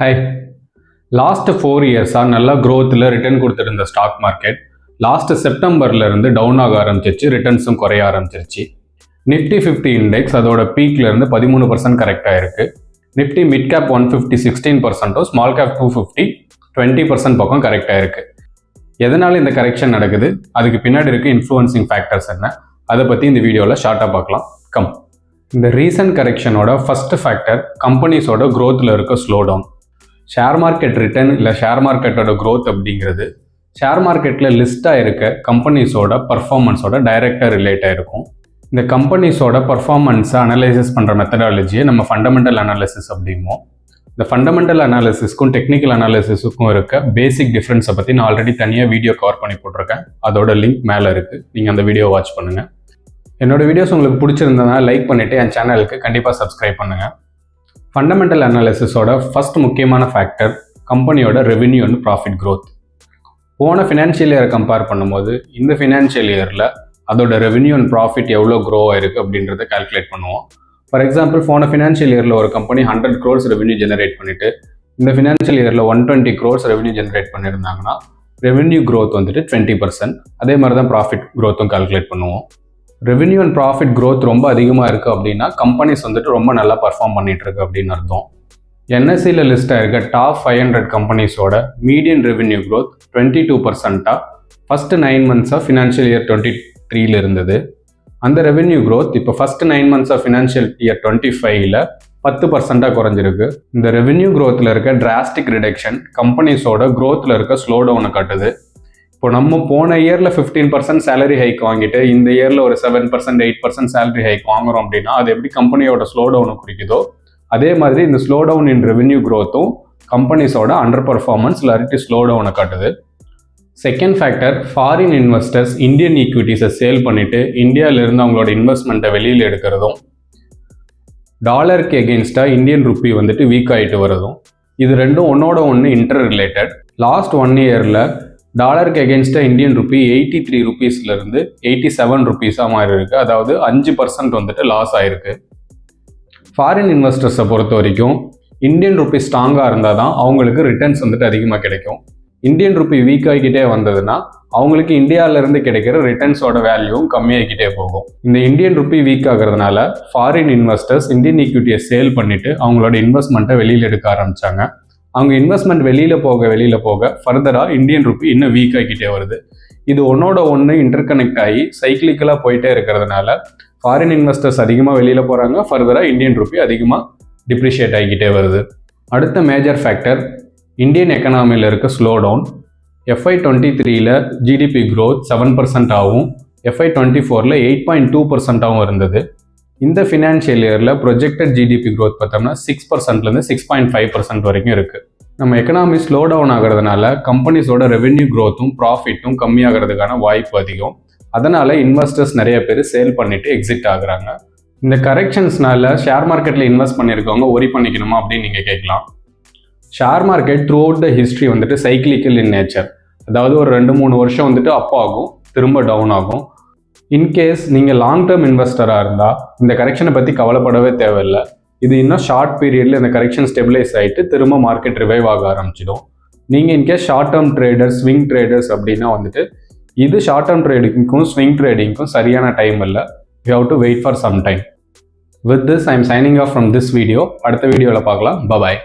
High last four இயர்ஸாக நல்லா க்ரோத்தில் ரிட்டர்ன் கொடுத்துருந்த ஸ்டாக் மார்க்கெட் லாஸ்ட் செப்டம்பர்லேருந்து டவுன் ஆக ஆரம்பிச்சிருச்சு ரிட்டர்ன்ஸும் குறைய ஆரம்பிச்சிருச்சு. நிஃப்டி ஃபிஃப்டி இண்டெக்ஸ் அதோட பீக்லேருந்து பதிமூணு பர்சன்ட் கரெக்டாக இருக்கு Nifty mid cap one fifty sixteen பர்சன்ட்டும் small cap two fifty twenty percent பக்கம் கரெக்டாக இருக்குது எதனால் இந்த கரெக்ஷன் நடக்குது? அதுக்கு பின்னாடி இருக்க இன்ஃப்ளூயன்சிங் ஃபேக்டர்ஸ் என்ன? அதை பற்றி இந்த வீடியோவில் ஷார்ட்டாக பார்க்கலாம். கம் இந்த ரீசன்ட் கரெக்ஷனோட ஃபர்ஸ்ட் ஃபேக்டர் கம்பெனிஸோட க்ரோத்தில் இருக்க slow down share market return இல்லை ஷேர் மார்க்கெட்டோட க்ரோத் அப்படிங்கிறது ஷேர் மார்க்கெட்டில் லிஸ்ட்டாக இருக்க கம்பெனிஸோட பர்ஃபார்மன்ஸோட டைரெக்டாக ரிலேட் ஆகிருக்கும் இந்த கம்பெனிஸோட பர்ஃபார்மன்ஸை அனலைசிஸ் பண்ணுற மெத்தடாலஜியை நம்ம ஃபண்டமெண்டல் அனாலிசிஸ் அப்படிம்போம். இந்த ஃபண்டமெண்டல் அனாலிசிஸ்க்கும் டெக்னிக்கல் அனாலிசிஸுக்கும் இருக்க பேசிக் டிஃப்ரென்ஸை பற்றி நான் ஆல்ரெடி தனியாக வீடியோ கவர் பண்ணி போட்டிருக்கேன். அதோட லிங்க் மேலே இருக்குது நீங்கள் அந்த வீடியோ வாட்ச் பண்ணுங்கள் என்னோட வீடியோஸ் உங்களுக்கு பிடிச்சிருந்ததுனா லைக் பண்ணிவிட்டு என் சேனலுக்கு கண்டிப்பாக சப்ஸ்கிரைப் பண்ணுங்கள் ஃபண்டமெண்டல் அனாலிசிஸோட ஃபஸ்ட் முக்கியமான ஃபேக்டர் கம்பெனியோட ரெவென்யூ அண்ட் ப்ராஃபிட் க்ரோத் போன ஃபினான்ஷியல் இயரை கம்பேர் பண்ணும்போது இந்த ஃபினான்ஷியல் இயரில் அதோட ரெவென்யூ அண்ட் ப்ராஃபிட் எவ்வளோ க்ரோ ஆயிருக்கு அப்படின்றத கால்குலேட் பண்ணுவோம். ஃபார் எக்ஸாம்பிள் போன ஃபினான்ஷியல் இயரில் ஒரு company hundred crores revenue generate பண்ணிவிட்டு இந்த ஃபினான்ஷியல் இயரில் one twenty crores revenue generate பண்ணியிருந்தாங்கன்னா ரெவென்யூ க்ரோத் வந்துட்டு டுவெண்ட்டி பர்சன்ட் அதே மாதிரி தான் ப்ராஃபிட் க்ரோத்தும் கால்குலேட் பண்ணுவோம். ரெவென்யூ அண்ட் ப்ராஃபிட் க்ரோத் ரொம்ப அதிகமாக இருக்குது அப்படின்னா கம்பெனிஸ் வந்துட்டு ரொம்ப நல்லா பர்ஃபார்ம் பண்ணிகிட்ருக்கு அப்படின்னு அர்த்தம். என்எஸ்சியில் லிஸ்ட் ஆயிருக்க top five hundred கம்பெனிஸோட median revenue growth twenty two பர்சன்ட்டாக first nine மந்த்ஸாக ஃபினான்ஷியல் இயர் டுவெண்ட்டி த்ரீல இருந்தது. அந்த ரெவென்யூ க்ரோத் இப்போ first nine months of financial year twenty ஃபைவ்ல பத்து பர்சன்ட்டாக குறைஞ்சிருக்கு. இந்த ரெவென்யூ க்ரோத்தில் இருக்க டிராஸ்டிக் ரிடக்ஷன் கம்பெனிஸோட க்ரோத்தில் இருக்க ஸ்லோ டவுனை காட்டுது. இப்போ நம்ம போன இயரில் ஃபிஃப்டீன் பர்சன்ட் சேலரி ஹைக் வாங்கிட்டு இந்த இயரில் ஒரு seven percent eight percent salary hike வாங்குறோம் அப்படின்னா அது எப்படி கம்பெனியோட ஸ்லோ டவுனை குறிக்குதோ அதே மாதிரி இந்த ஸ்லோ டவுன் இன் ரெவென்யூ க்ரோத்தும் கம்பெனிஸோட அண்டர் பர்ஃபார்மன்ஸ் இல்லாட்டி ஸ்லோ டவுனை காட்டுது. Second factor foreign investors Indian ஈக்விட்டிஸை sale பண்ணிவிட்டு இந்தியாவிலேருந்து அவங்களோட இன்வெஸ்ட்மெண்ட்டை வெளியில் எடுக்கிறதும் டாலருக்கு எகென்ஸ்டாக இந்தியன் ருப்பி வந்துட்டு வீக் ஆகிட்டு வரதும். இது ரெண்டும் ஒன்னோட ஒன்று இன்டர் ரிலேட்டட் லாஸ்ட் ஒன் இயரில் டாலருக்கு எகென்ஸ்டாக இந்தியன் ருபி எயிட்டி த்ரீ ருபீஸ்லேருந்து எயிட்டி செவன் ருபீஸாக மாறி இருக்குது அதாவது அஞ்சு பர்சன்ட் வந்துட்டு லாஸ் ஆயிருக்கு. ஃபாரின் இன்வெஸ்டர்ஸை பொறுத்த வரைக்கும் இந்தியன் ருபி ஸ்ட்ராங்காக இருந்தால் தான் அவங்களுக்கு ரிட்டர்ன்ஸ் வந்துட்டு அதிகமாக கிடைக்கும். இந்தியன் ருபி வீக் ஆகிக்கிட்டே வந்ததுன்னா அவங்களுக்கு இந்தியாவிலேருந்து கிடைக்கிற ரிட்டர்ன்ஸோட வேல்யூவும் கம்மியாகிக்கிட்டே போகும். இந்த இந்தியன் ருபி வீக் ஆகிறதுனால ஃபாரின் இன்வெஸ்டர்ஸ் இந்தியன் ஈக்விட்டியை சேல் பண்ணிவிட்டு அவங்களோட இன்வெஸ்ட்மெண்ட்டை வெளியில் எடுக்க ஆரம்பித்தாங்க அவங்க இன்வெஸ்ட்மெண்ட் வெளியில் போக வெளியில் போக ஃபர்தராக இந்தியன் ருப்பி இன்னும் வீக் ஆகிக்கிட்டே வருது. இது ஒன்னோட ஒன்று இன்டர்கனெக்ட் ஆகி சைக்கிளிக்கலாக போயிட்டே இருக்கிறதுனால ஃபாரின் இன்வெஸ்டர்ஸ் அதிகமாக வெளியில் போகிறாங்க ஃபர்தராக இந்தியன் ருப்பி அதிகமாக டிப்ரிஷியேட் ஆகிக்கிட்டே வருது. அடுத்த மேஜர் ஃபேக்டர் இந்தியன் எக்கனாமியில் இருக்க ஸ்லோ டவுன் எஃப்ஐ டுவெண்ட்டி த்ரீல ஜிடிபி க்ரோத் செவன் பர்சன்ட் ஆகும் எஃப்ஐ டுவெண்ட்டி ஃபோரில் எயிட் பாயிண்ட் டூ பர்சன்ட்டாகவும் இருந்தது. இந்த ஃபினான்ஷியல் இயரில் ப்ரொஜெக்டட் ஜிடிபி க்ரோத் பார்த்தோம்னா சிக்ஸ் பர்சன்ட்லேருந்து சிக்ஸ் பாயிண்ட் ஃபைவ் பர்சன்ட் வரைக்கும் இருக்குது நம்ம எக்கனாமி ஸ்லோ டவுன் ஆகிறதுனால கம்பெனிஸோட ரெவென்யூ க்ரோத்தும் ப்ராஃபிட்டும் கம்மியாகிறதுக்கான வாய்ப்பு அதிகம். அதனால் இன்வெஸ்டர்ஸ் நிறைய பேர் சேல் பண்ணிவிட்டு எக்ஸிட் ஆகுறாங்க. இந்த கரெக்ஷன்ஸ்னால ஷேர் மார்க்கெட்டில் இன்வெஸ்ட் பண்ணியிருக்கவங்க ஒரி பண்ணிக்கணுமா அப்படின்னு நீங்கள் கேட்கலாம். Share market throughout the history வந்துட்டு சைக்கிளிக்கல் இன் நேச்சர் அதாவது ஒரு ரெண்டு மூணு வருஷம் வந்துட்டு அப் ஆகும் திரும்ப டவுன் ஆகும். இன்கேஸ் நீங்கள் லாங் டேர்ம் இன்வெஸ்டராக இருந்தால் இந்த கரெக்ஷனை பற்றி கவலைப்படவே தேவையில்லை. இது இன்னும் ஷார்ட் பீரியடில் இந்த கரெக்ஷன் ஸ்டெபிலைஸ் ஆகிட்டு திரும்ப மார்க்கெட் ரிவைவ் ஆக ஆரம்பிச்சிடும். நீங்கள் in case short term trader swing traders அப்படின்னா வந்துட்டு இது ஷார்ட் டேர்ம் ட்ரேடிங்க்கும் ஸ்விங் ட்ரேடிங்க்கும் சரியான டைம் இல்லை. You have to wait for some time with this I am signing off from this video அடுத்த வீடியோவில் பார்க்கலாம். பபாய்